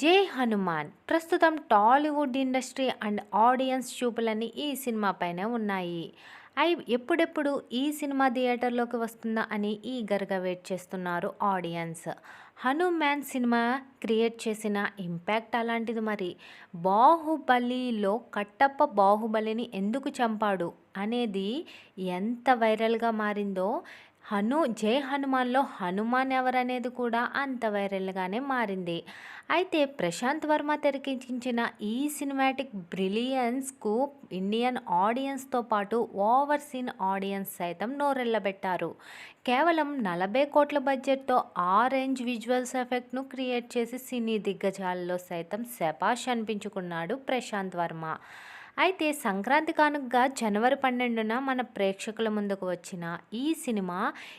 జే హనుమాన్. ప్రస్తుతం Tollywood industry and audience చూపులన్నీ ఈ సినిమా పైనే ఉన్నాయి. అయి ఎప్పుడెప్పుడు ఈ సినిమా థియేటర్లోకి వస్తుందా అని ఈగర్గా వెయిట్ చేస్తున్నారు ఆడియన్స్. హనుమాన్ సినిమా క్రియేట్ చేసిన ఇంపాక్ట్ అలాంటిది మరి. బాహుబలిలో కట్టప్ప బాహుబలిని ఎందుకు చంపాడు అనేది ఎంత వైరల్గా మారిందో హను జై హనుమాన్లో హనుమాన్ ఎవరనేది కూడా అంత వైరల్గానే మారింది. అయితే ప్రశాంత్ వర్మ తెరకెక్కించిన ఈ సినిమాటిక్ బ్రిలియన్స్కు ఇండియన్ ఆడియన్స్తో పాటు ఓవర్సీన్ ఆడియన్స్ సైతం నోరెళ్ళబెట్టారు కేవలం నలభై కోట్ల బడ్జెట్తో ఆరెంజ్ విజువల్స్ ఎఫెక్ట్ను క్రియేట్ చేసి సినీ దిగ్గజాల్లో సైతం శపాష్ అనిపించుకున్నాడు ప్రశాంత్ వర్మ. అయితే సంక్రాంతి కానుకగా జనవరి పన్నెండున మన ప్రేక్షకుల ముందుకు వచ్చిన ఈ సినిమా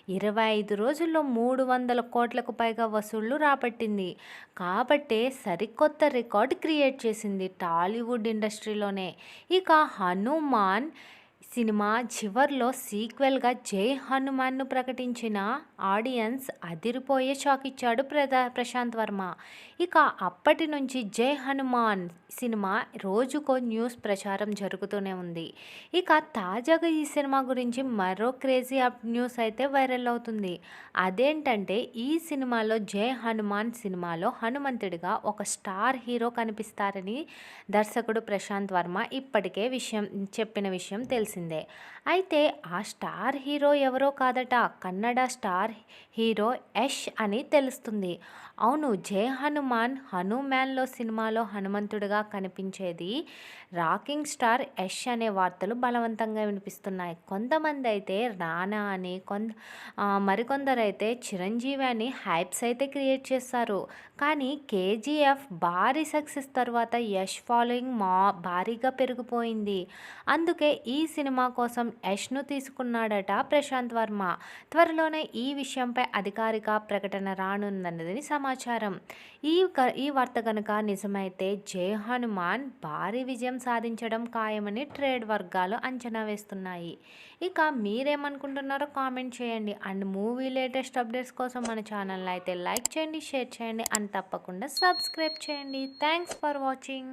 ఇరవై ఐదు రోజుల్లో మూడు వందల కోట్లకు పైగా వసూళ్ళు రాబట్టింది. కాబట్టే సరికొత్త రికార్డు క్రియేట్ చేసింది టాలీవుడ్ ఇండస్ట్రీలోనే. ఇక హనుమాన్ సినిమా చివర్లో సీక్వెల్గా జై హనుమాన్ను ప్రకటించిన ఆడియన్స్ అదిరిపోయే షాక్ ఇచ్చాడు ప్రదా ప్రశాంత్ వర్మ. ఇక అప్పటి నుంచి జై హనుమాన్ సినిమా రోజుకో న్యూస్ ప్రచారం జరుగుతూనే ఉంది. ఇక తాజాగా ఈ సినిమా గురించి మరో క్రేజీ అప్ న్యూస్ అయితే వైరల్ అవుతుంది. అదేంటంటే ఈ సినిమాలో జై హనుమాన్ సినిమాలో హనుమంతుడిగా ఒక స్టార్ హీరో కనిపిస్తారని దర్శకుడు ప్రశాంత్ వర్మ ఇప్పటికే విషయం చెప్పిన విషయం తెలుసు అయితే ఆ స్టార్ హీరో ఎవరో కాదట కన్నడ స్టార్ హీరో యష్ అని తెలుస్తుంది. అవును జై హనుమాన్ హనుమాన్లో సినిమాలో హనుమంతుడిగా కనిపించేది రాకింగ్ స్టార్ యష్ అనే వార్తలు బలవంతంగా వినిపిస్తున్నాయి. కొంతమంది అయితే రానా అని కొంత మరికొందరైతే చిరంజీవి అని హైప్స్ అయితే క్రియేట్ చేస్తారు. కానీ కేజీఎఫ్ భారీ సక్సెస్ తర్వాత యష్ ఫాలోయింగ్ మా భారీగా పెరిగిపోయింది. అందుకే ఈ సినిమా సినిమా కోసం యష్ను తీసుకున్నాడట ప్రశాంత్ వర్మ. త్వరలోనే ఈ విషయంపై అధికారిక ప్రకటన రానుందన్నది సమాచారం. ఈ ఈ వార్త కనుక నిజమైతే జై హనుమాన్ భారీ విజయం సాధించడం ఖాయమని ట్రేడ్ వర్గాలు అంచనా వేస్తున్నాయి. ఇక మీరేమనుకుంటున్నారో కామెంట్ చేయండి. అండ్ మూవీ లేటెస్ట్ అప్డేట్స్ కోసం మన ఛానల్ అయితే లైక్ చేయండి షేర్ చేయండి. అండ్ తప్పకుండా సబ్స్క్రైబ్ చేయండి. Thanks for watching.